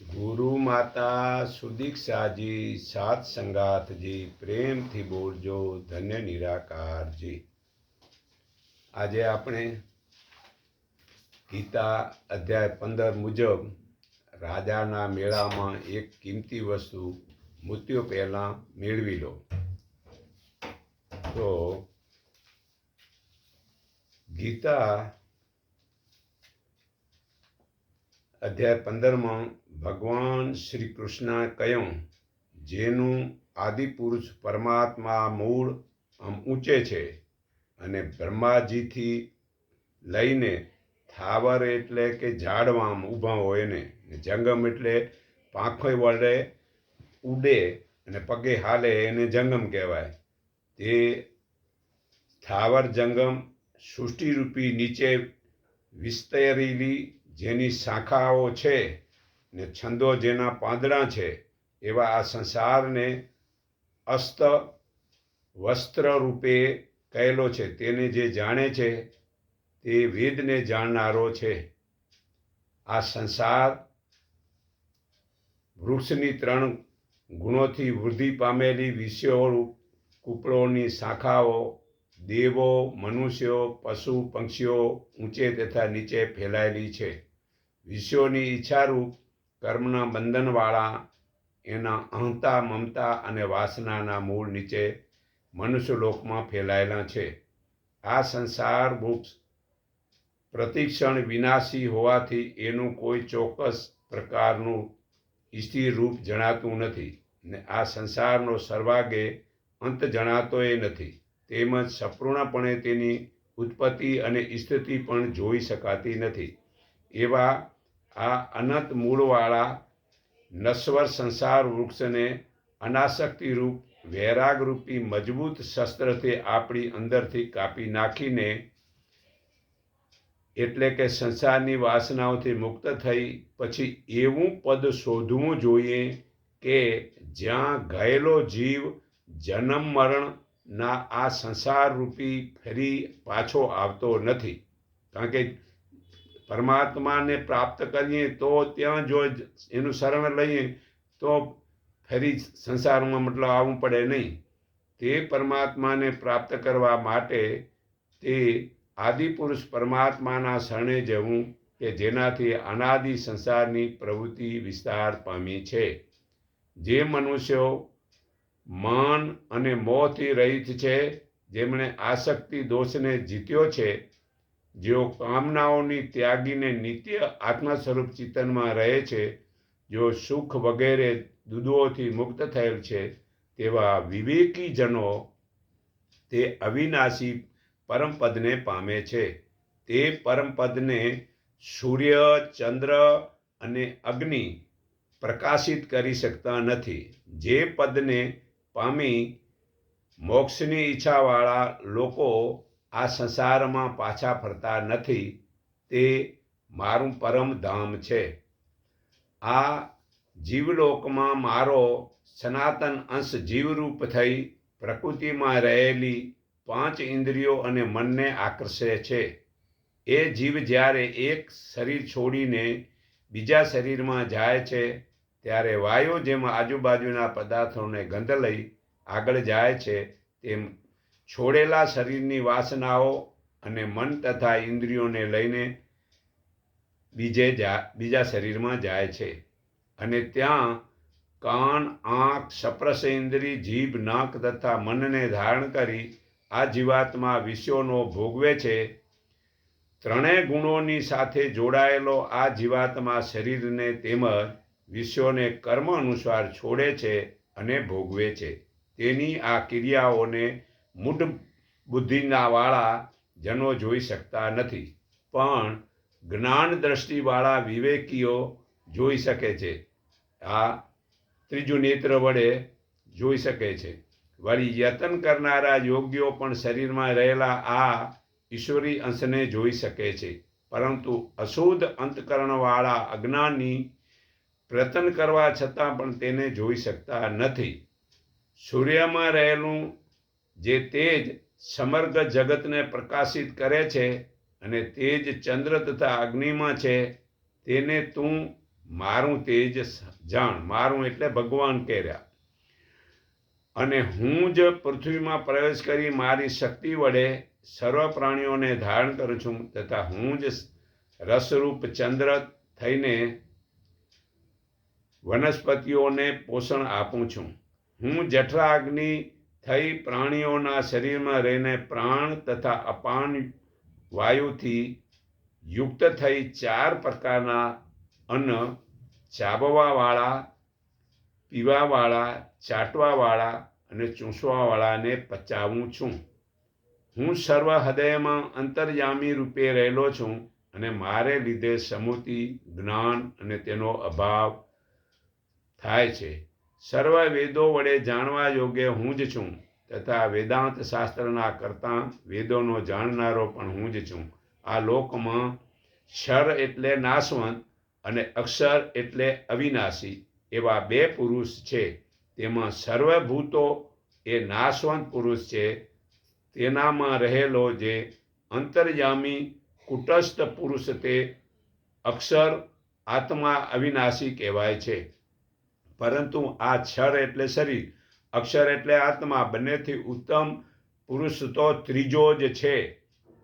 ગુરુ માતા સુદીક્ષાજી, સાત સંગાતજી પ્રેમથી બોલજો, ધન્ય નિરાકારજી. આજે આપણે ગીતા અધ્યાય પંદર મુજબ રાજાના મેળામાં એક કિંમતી વસ્તુ મૃત્યુ પહેલાં મેળવી લો. તો ગીતા અધ્યાય પંદરમાં ભગવાન શ્રી કૃષ્ણએ કહ્યું, જેનું આદિપુરુષ પરમાત્મા મૂળ આમ ઊંચે છે અને બ્રહ્માજીથી લઈને થાવર એટલે કે ઝાડવામાં ઊભા હોય ને જંગમ એટલે પાંખો વડે ઉડે અને પગે હાલે એને જંગમ કહેવાય. તે થાવર જંગમ સૃષ્ટિરૂપી નીચે વિસ્તરેલી જેની શાખાઓ છે ને છંદો જેના પાંદડા છે, એવા આ સંસારને અસ્ત વસ્ત્ર રૂપે કહેલો છે. તેને જે જાણે છે, તે વેદને જાણનારો છે. આ સંસાર વૃક્ષની ત્રણ ગુણોથી વૃદ્ધિ પામેલી વિષયો કૂપળોની શાખાઓ દેવો, મનુષ્યો, પશુ, પક્ષીઓ ઊંચે તથા નીચે ફેલાયેલી છે. વિષયોની ઈચ્છારૂપ કર્મના બંધનવાળા એના અહંતા, મમતા અને વાસનાના મૂળ નીચે મનુષ્યલોકમાં ફેલાયેલા છે. આ સંસાર વૃક્ષ પ્રતિક્ષણ વિનાશી હોવાથી એનું કોઈ ચોક્કસ પ્રકારનું સ્થિર રૂપ જણાતું નથી ને આ સંસારનો સર્વાગે અંત જણાતો એ નથી. તેમજ સંપૂર્ણપણે તેની ઉત્પત્તિ અને સ્થિતિ પણ જોઈ શકાતી નથી. એવા આ અનંત મૂળવાળા નશ્વર સંસાર વૃક્ષને અનાસક્તિરૂપ વૈરાગરૂપી મજબૂત શસ્ત્રથી આપણી અંદરથી કાપી નાખીને એટલે કે સંસારની વાસનાઓથી મુક્ત થઈ પછી એવું પદ શોધવું જોઈએ કે જ્યાં ગયેલો જીવ જન્મ મરણના આ સંસાર રૂપી ફરી પાછો આવતો નથી. કારણ કે પરમાત્માને પ્રાપ્ત કરીએ તો ત્યાં જો એનું શરણ લઈએ, તો ફરી સંસારમાં મતલબ આવવું પડે નહીં. તે પરમાત્માને પ્રાપ્ત કરવા માટે તે આદિપુરુષ પરમાત્માના શરણે જવું કે જેનાથી અનાદિ સંસારની પ્રવૃત્તિ વિસ્તાર પામી છે. જે મનુષ્યો મન અને મોહથી રહિત છે, જેમણે આસક્તિ દોષને જીત્યો છે, જેઓ કામનાઓની ત્યાગીને નિત્ય આત્મા સ્વરૂપ ચિંતનમાં રહે છે, જેઓ સુખ વગેરે દુદોથી મુક્ત થયેલ છે, તેવા વિવેકીજનો તે અવિનાશી પરમપદને પામે છે. તે પરમપદને સૂર્ય, ચંદ્ર અને અગ્નિ પ્રકાશિત કરી શકતા નથી. જે પદને પામી મોક્ષની ઈચ્છાવાળા લોકો આ સંસારમાં પાછા ફરતા નથી, તે મારું પરમ ધામ છે. આ જીવલોકમાં મારો સનાતન અંશ જીવરૂપ થઈ પ્રકૃતિમાં રહેલી પાંચ ઇન્દ્રિયો અને મનને આકર્ષે છે. એ જીવ જ્યારે એક શરીર છોડીને બીજા શરીરમાં જાય છે ત્યારે વાયુ જેમ આજુબાજુના પદાર્થોને ગંધ લઈ આગળ જાય છે, તેમ છોડેલા શરીરની વાસનાઓ અને મન તથા ઇન્દ્રિયોને લઈને બીજે જા, બીજા શરીરમાં જાય છે. અને ત્યાં કાન, આંખ સપ્રસ ઇન્દ્રિય જીભ, નાક તથા મનને ધારણ કરી આ જીવાત્મા વિષયોનો ભોગવે છે. ત્રણેય ગુણોની સાથે જોડાયેલો આ જીવાત્મા શરીરને તેમજ વિષયોને કર્મ અનુસાર છોડે છે અને ભોગવે છે. તેની આ ક્રિયાઓને મૂઢ બુદ્ધિના વાળા જનો જોઈ શકતા નથી. પણ જ્ઞાન દ્રષ્ટિવાળા વિવેકીઓ જોઈ શકે છે. આ ત્રીજું નેત્ર વડે જોઈ શકે છે. વળી યતન કરનારા યોગીઓ પણ શરીરમાં રહેલા આ ઈશ્વરી અંશને જોઈ શકે છે. પરંતુ અશુદ્ધ અંતકરણવાળા અજ્ઞાની પ્રયત્ન કરવા છતાં પણ તેને જોઈ શકતા નથી. સૂર્યમાં રહેલું જે તેજ સમગ્ર જગતને પ્રકાશિત કરે છે અને તેજ ચંદ્ર તથા અગ્નિમાં છે, તેને તું મારું તેજ જાણ, મારું એટલે ભગવાન કહેર્યા અને હું જ પૃથ્વીમાં પ્રવેશ કરી મારી શક્તિ વડે સર્વ પ્રાણીઓને ધારણ કરું છું તથા હું જ રસરૂપ ચંદ્ર થઈને વનસ્પતિઓને પોષણ આપું છું. હું જઠરાગ્નિ થઈ પ્રાણીઓના શરીરમાં રહીને પ્રાણ તથા અપાન વાયુથી યુક્ત થઈ ચાર પ્રકારના અન્ન ચાબવાવાળા, પીવાવાળા, ચાટવાવાળા અને ચૂસવાવાળાને પચાવું છું. હું સર્વ હૃદયમાં અંતર્યામી રૂપે રહેલો છું અને મારે લીધે સમૃતિ, જ્ઞાન અને તેનો અભાવ થાય છે. સર્વ વેદો વડે જાણવા યોગ્ય હું જ છું, તથા વેદાંત શાસ્ત્રના કરતા વેદોનો જાણનારો પણ હું જ છું. આ લોકમાં શર એટલે નાશવંત અને અક્ષર એટલે અવિનાશી એવા બે પુરુષ છે. તેમાં સર્વભૂતો એ નાશવંત પુરુષ છે. તેનામાં રહેલો જે અંતર્યામી કુટસ્થ પુરુષ તે અક્ષર આત્મા અવિનાશી કહેવાય છે. પરંતુ આ ક્ષર એટલે શરીર, અક્ષર એટલે આત્મા, બંનેથી ઉત્તમ પુરુષ તો ત્રીજો જ છે.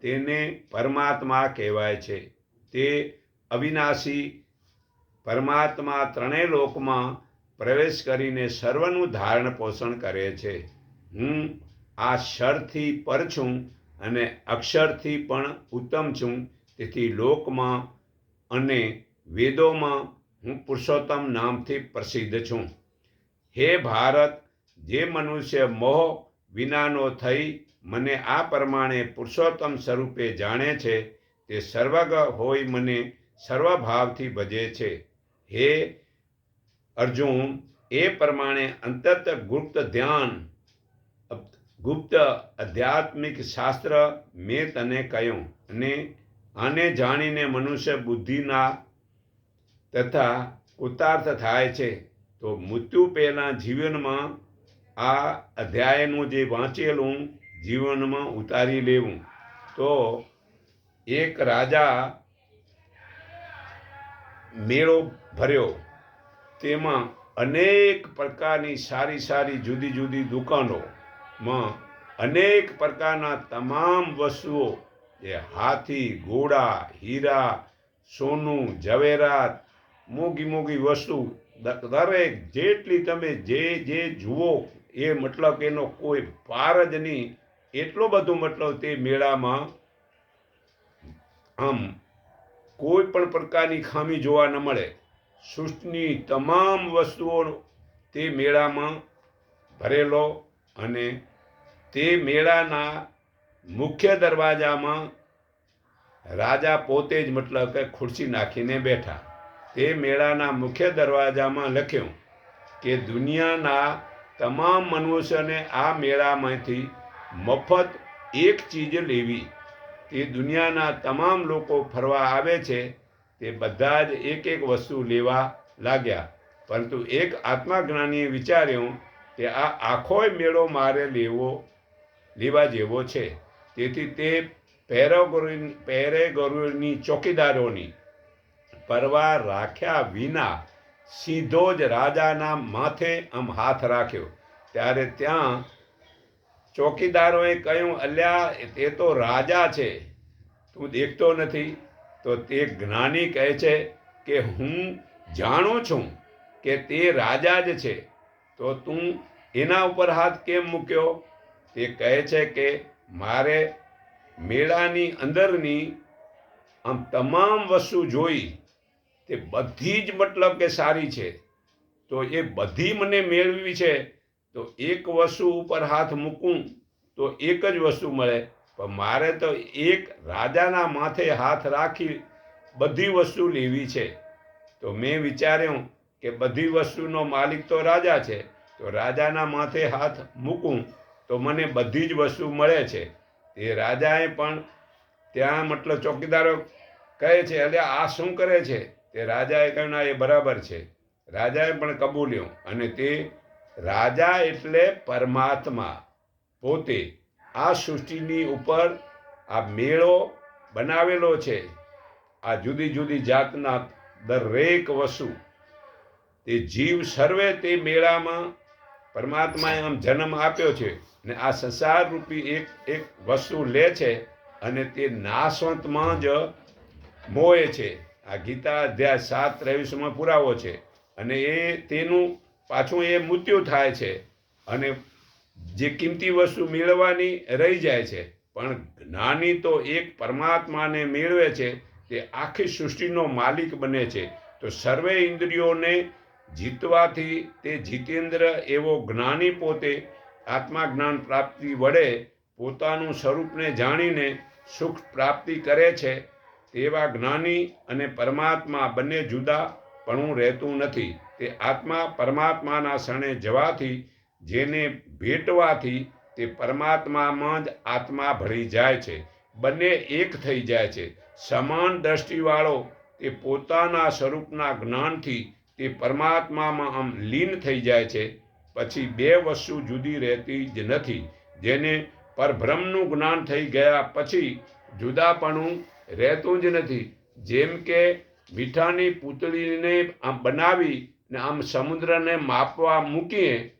તેને પરમાત્મા કહેવાય છે. તે અવિનાશી પરમાત્મા ત્રણેય લોકમાં પ્રવેશ કરીને સર્વનું ધારણ પોષણ કરે છે. હું આ ક્ષરથી પર છું અને અક્ષરથી પણ ઉત્તમ છું. તેથી લોકમાં અને વેદોમાં હું પુરુષોત્તમ નામથી પ્રસિદ્ધ છું. હે ભારત, જે મનુષ્ય મોહ વિનાનો થઈ મને આ પ્રમાણે પુરુષોત્તમ સ્વરૂપે જાણે છે, તે સર્વગ હોય મને સર્વભાવથી ભજે છે. હે અર્જુન, એ પ્રમાણે અંતત ગુપ્ત ધ્યાન, ગુપ્ત આધ્યાત્મિક શાસ્ત્ર મેં તને કહ્યું અને આને જાણીને મનુષ્ય બુદ્ધિના તથા ઉતાર્થ થાય છે. તો મૃત્યુ પહેલાં જીવનમાં આ અધ્યાયનું જે વાંચેલું જીવનમાં ઉતારી લેવું. તો એક રાજા મેળો ભર્યો. તેમાં અનેક પ્રકારની સારી સારી જુદી જુદી દુકાનોમાં અનેક પ્રકારના તમામ વસ્તુઓ, જે હાથી, ઘોડા, હીરા, સોનું, ઝવેરાત મોંઘી મોંઘી વસ્તુ. દરેક જેટલી તમે જે જે જુઓ, એ મતલબ એનો કોઈ પાર જ નહીં. એટલો બધો મતલબ તે મેળામાં આમ કોઈ પણ પ્રકારની ખામી જોવા ન મળે. સૃષ્ટિની તમામ વસ્તુઓ તે મેળામાં ભરેલો અને તે મેળાના મુખ્ય દરવાજામાં રાજા પોતે જ મતલબ કે ખુરશી નાખીને બેઠા. તે મેળાના મુખ્ય દરવાજામાં લખ્યું કે દુનિયાના તમામ મનુષ્યને આ મેળામાંથી મફત એક ચીજ લેવી. તે દુનિયાના તમામ લોકો ફરવા આવે છે, તે બધા જ એક એક વસ્તુ લેવા લાગ્યા. પરંતુ એક આત્માજ્ઞાનીએ વિચાર્યું કે આ આખોય મેળો મારે લેવો, લેવા જેવો છે. તેથી તે પેરેગોરી પેરેગોરીની ચોકીદારોની પરવા રાખ્યા વિના સીધો જ રાજાના માથે આમ હાથ રાખ્યો. ત્યારે ત્યાં ચોકીદારોએ કહ્યું, અલ્યા તે તો રાજા છે, તું દેખતો નથી. તો તે જ્ઞાની કહે છે કે, હું જાણું છું કે તે રાજા જ છે, તો તું એના ઉપર હાથ કેમ મૂક્યો? તે કહે છે કે, મારે મેળાની અંદરની આમ તમામ વસ્તુ જોઈ તે બધી જ મતલબ કે સારી છે. તો એ બધી મને મેળવી છે, તો એક વસ્તુ ઉપર હાથ મૂકું, તો એક જ વસ્તુ મળે. પણ મારે તો એક રાજાના માથે હાથ રાખી બધી વસ્તુ લેવી છે. તો મેં વિચાર્યું કે બધી વસ્તુનો માલિક તો રાજા છે. તો રાજાના માથે હાથ મૂકું, તો મને બધી જ વસ્તુ મળે છે. તે રાજાએ પણ ત્યાં મતલબ ચોકીદારો કહે છે એટલે આ શું કરે છે? તે રાજાએ કહ્યું, ના, એ બરાબર છે. રાજાએ પણ કબૂલ્યું અને તે રાજા એટલે પરમાત્મા. પોતે આ સૃષ્ટિની ઉપર આ મેળો બનાવેલો છે. આ જુદી જુદી જાતના દરેક વસ્તુ. તે જીવ સર્વે તે મેળામાં પરમાત્માએ આમ જન્મ આપ્યો છે ને આ સંસાર રૂપી એક એક વસ્તુ લે છે અને તે નાશવંતમાં જ મોએ છે. આ ગીતા અધ્યાય સાત ત્રેવીસમાં પુરાવો છે. અને એ તેનું પાછું એ મૃત્યુ થાય છે. અને જે કિંમતી વસ્તુ મેળવવાની રહી જાય છે. પણ જ્ઞાની તો એક પરમાત્માને મેળવે છે તે આખી સૃષ્ટિનો માલિક બને છે. તો સર્વે ઇન્દ્રિયોને જીતવાથી તે જીતેન્દ્ર એવો જ્ઞાની પોતે આત્મા જ્ઞાન પ્રાપ્તિ વડે પોતાનું સ્વરૂપને જાણીને સુખ પ્રાપ્તિ કરે છે. તેવા જ્ઞાની અને પરમાત્મા બંને જુદા, પણ રહેતું નથી. તે આત્મા પરમાત્માના શરણે જવાથી, જેને ભેટવાથી, તે પરમાત્મામાં જ આત્મા ભળી જાય છે. બંને એક થઈ જાય છે. સમાન દ્રષ્ટિવાળો તે પોતાના સ્વરૂપના જ્ઞાનથી, તે પરમાત્મામાં આમ લીન થઈ જાય છે. પછી બે વસ્તુ જુદી રહેતી જ નથી. જેને પરબ્રહ્મનું જ્ઞાન થઈ ગયા પછી જુદાપણું રહેતું જ નથી. જેમ કે મીઠાની પૂતળીને આમ બનાવી ને આમ સમુદ્રને માપવા મૂકીએ,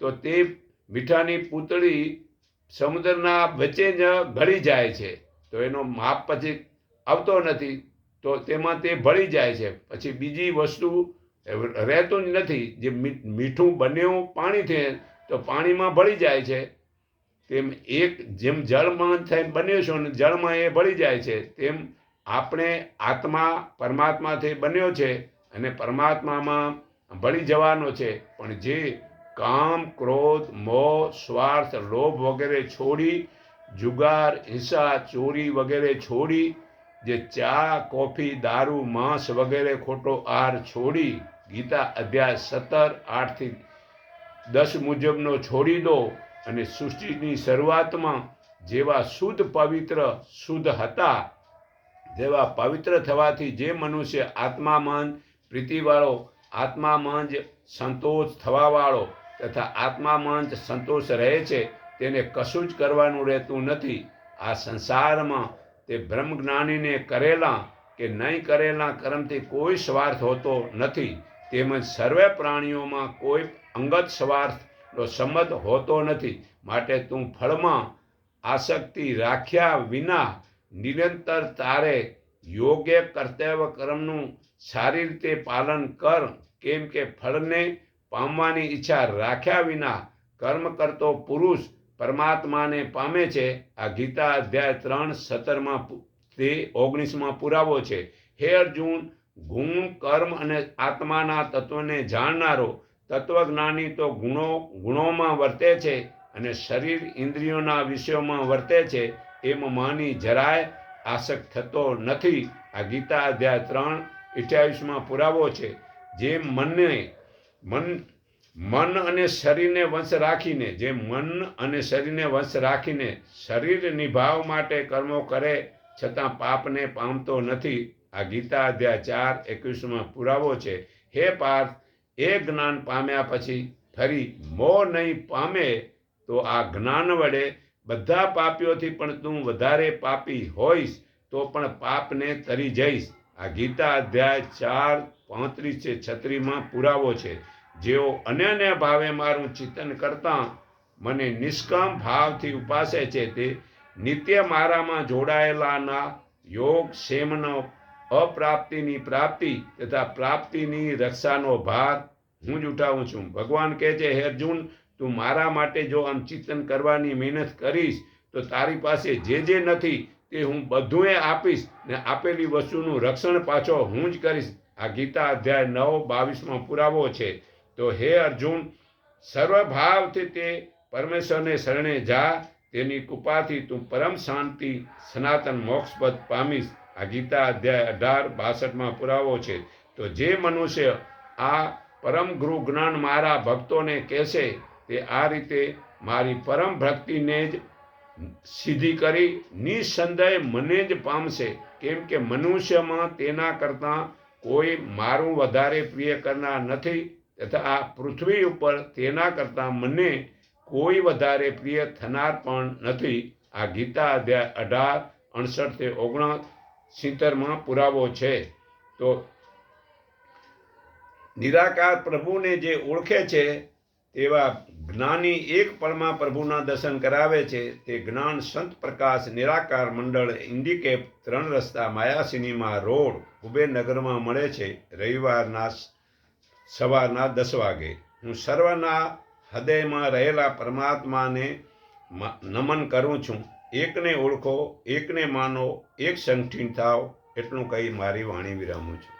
તો તે મીઠાની પૂતળી સમુદ્રના વચ્ચે જ ભળી જાય છે. તો એનો માપ પછી આવતો નથી, તો તેમાં તે ભળી જાય છે. પછી બીજી વસ્તુ રહેતું જ નથી. જે મીઠું બન્યું પાણીથી, તો પાણીમાં ભળી જાય છે. તેમ એક જેમ જળમાં થઈ બન્યો છો ને જળમાં એ ભળી જાય છે, તેમ આપણે આત્મા પરમાત્માથી બન્યો છે અને પરમાત્મામાં ભળી જવાનો છે. પણ જે કામ, ક્રોધ, મોહ, સ્વાર્થ, લોભ વગેરે છોડી, જુગાર, હિંસા, ચોરી વગેરે છોડી, જે ચા, કોફી, દારૂ, માંસ વગેરે ખોટો આહાર છોડી, ગીતા અધ્યાય સત્તર, આઠથી દસ મુજબનો છોડી દો અને સૃષ્ટિની શરૂઆતમાં જેવા શુદ્ધ પવિત્ર, શુદ્ધ હતા, જેવા પવિત્ર થવાથી જે મનુષ્ય આત્મા જ પ્રીતિવાળો આત્મામાં જ સંતોષ થવાવાળો તથા આત્મામાં જ સંતોષ રહે છે, તેને કશું જ કરવાનું રહેતું નથી. આ સંસારમાં તે બ્રહ્મજ્ઞાનીને કરેલા કે નહીં કરેલા કર્મથી કોઈ સ્વાર્થ હોતો નથી. તેમજ સર્વે પ્રાણીઓમાં કોઈ અંગત સ્વાર્થનો સંમત હોતો નથી. માટે તું ફળમાં આસક્તિ રાખ્યા વિના નિરંતર તારે યોગ્ય કર્તવ્ય કર્મનું સારી રીતે પાલન કર. કેમ કે ફળને પામવાની ઈચ્છા રાખ્યા વિના કર્મ કરતો પુરુષ પરમાત્માને પામે છે. આ ગીતા અધ્યાય ત્રણ, સત્તરમાં તે ઓગણીસમાં પુરાવો છે. હે અર્જુન, ગુણ, કર્મ અને આત્માના તત્વને જાણનારો તત્વજ્ઞાની તો ગુણો, ગુણોમાં વર્તે છે અને શરીર ઇન્દ્રિયોના વિષયોમાં વર્તે છે એમ માની જરાય આસક્ત થતો નથી. આ ગીતા અધ્યાય ત્રણ અઠ્યાવીસમાં પુરાવો છે, જે મનને, મન મન અને શરીરને વંશ રાખીને, જે મન અને શરીરને વંશ રાખીને શરીર નિભાવ માટે કર્મો કરે છતાં પાપને પામતો નથી. આ ગીતા અધ્યાય ચાર, એકવીસમાં પુરાવો છે, હે પાર્થ એ જ્ઞાન પામ્યા પછી ફરી મોહ નહીં પામે તો આ જ્ઞાન વડે બધા પાપીઓથી પણ તું વધારે પાપી હોઈશ, તો પણ પાપને તરી જઈશ. આ ગીતા અધ્યાય ચાર, પાંત્રીસ છે છત્રીમાં પુરાવો છે. જેઓ અન્યને ભાવે મારું ચિંતન કરતા મને નિષ્કામ ભાવથી ઉપાસે છે તે નિત્ય મારામાં જોડાયેલાના યોગ, ક્ષેમનો અપ્રાપ્તિની પ્રાપ્તિ તથા પ્રાપ્તિની રક્ષાનો ભાર હું જ ઉઠાવું છું. ભગવાન કહે છે, હે અર્જુન, તું મારા માટે જો આમ ચિંતન કરવાની મહેનત કરીશ, તો તારી પાસે જે જે નથી તે હું બધું આપીશ ને આપેલી વસ્તુનું રક્ષણ પાછો હું જ કરીશ. આ ગીતા અધ્યાય નવ, બાવીસમાં પુરાવો છે. તો હે અર્જુન, સર્વભાવથી તે પરમેશ્વરને શરણે જા, તેની કૃપાથી તું પરમ શાંતિ, સનાતન મોક્ષપદ પામીશ. આ ગીતા અધ્યાય અઢાર બાસઠમાં પુરાવો છે, તો જે મનુષ્ય આ પરમ ગુરુ જ્ઞાન મારા ભક્તોને કહેશે, તે આ રીતે મારી પરમ ભક્તિને જ સીધી કરી, નિસંદેહ મને જ પામશે. કેમ કે મનુષ્યમાં તેના કરતાં કોઈ મારું વધારે પ્રિય કરનાર નથી, તથા આ પૃથ્વી ઉપર તેના કરતાં મને કોઈ વધારે પ્રિય થનાર પણ નથી. આ ગીતા અધ્યાય અઢાર, અડસઠ તે ઓગણ સિત્તેરમાં પુરાવો છે. તો નિરાકાર પ્રભુને જે ઓળખે છે, તેવા જ્ઞાની એક પળમાં પ્રભુના દર્શન કરાવે છે. તે જ્ઞાન સંત પ્રકાશ નિરાકાર મંડળ ઇન્ડિકેપ ત્રણ રસ્તા માયા સિનેમા રોડ કુબેરનગરમાં મળે છે. રવિવારના સવારના દસ વાગે. હું સર્વના હૃદયમાં રહેલા પરમાત્માને નમન કરું છું. એકને ઓળખો એકને માનો એક સંગઠિત થાવ એટલું કહી મારી વાણી વિરામું છું.